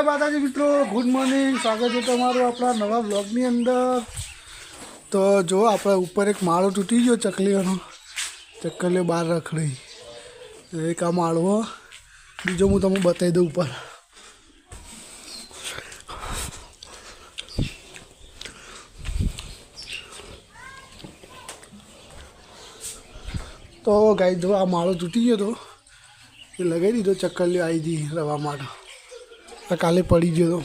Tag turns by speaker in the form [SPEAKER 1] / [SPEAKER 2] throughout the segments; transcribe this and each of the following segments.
[SPEAKER 1] જય માતાજી મિત્રો ગુડ મોર્નિંગ સ્વાગત છે તમારું આપણા નવા બ્લોગની અંદર. તો જો આપણે ઉપર એક માળો તૂટી ગયો ચકલીઓનો. ચકલીઓ બહાર રખડી. એક આ માળો બીજો હું તમને બતાવી દઉં ઉપર. તો ગાઈ જો આ માળો તૂટી ગયો તો એ લગાવી દીધો ચકલીઓ આવી હતી રવા માટે. આ કાલે પડી ગયો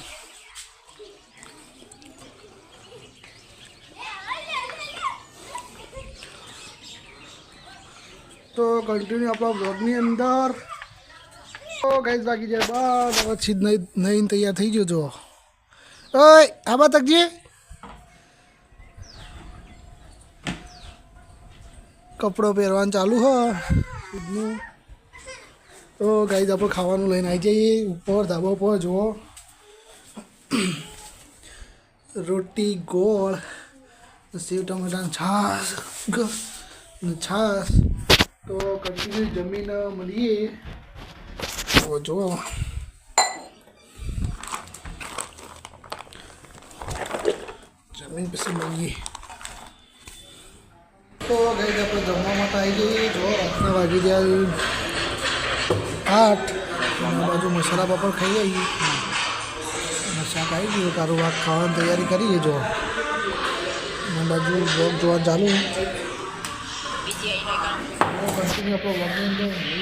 [SPEAKER 1] તો તો કન્ટિન્યુ આપણા બ્લોગની અંદર તો ગાઈસ બાકી જાય બાર પછી નહીં નહીં તૈયાર થઈ ગયો જો ઓય આબા તકજી કપડો પહેરવાનું ચાલુ હો ખુદનું તો ગાઈઝ આપણે ખાવાનું લઈને આવી જઈએ. ઉપર ધાબા ઉપર જુઓ. રોટી, ગોળ સેવ ટમેટાની છાશ છાશ. તો કન્ટિન્યુ જમીને મળીએ. તો જુઓ. જમીન પછી મળીએ. તો ગાઈઝ આપણે જમવા માટે આવી જઈએ. જો આપણે વાગી ગયા. આઠ. અને આ બાજુ મસાલા પાપડ ખાઈ આવીએ. અને શાક આવી ગયું. તારું વાત ખાવાની તૈયારી કરીએ જો અને બાજુ બ્લોગ જોવા ચાલુ. કન્ટિન્યુ આપણો બ્લોગની અંદર.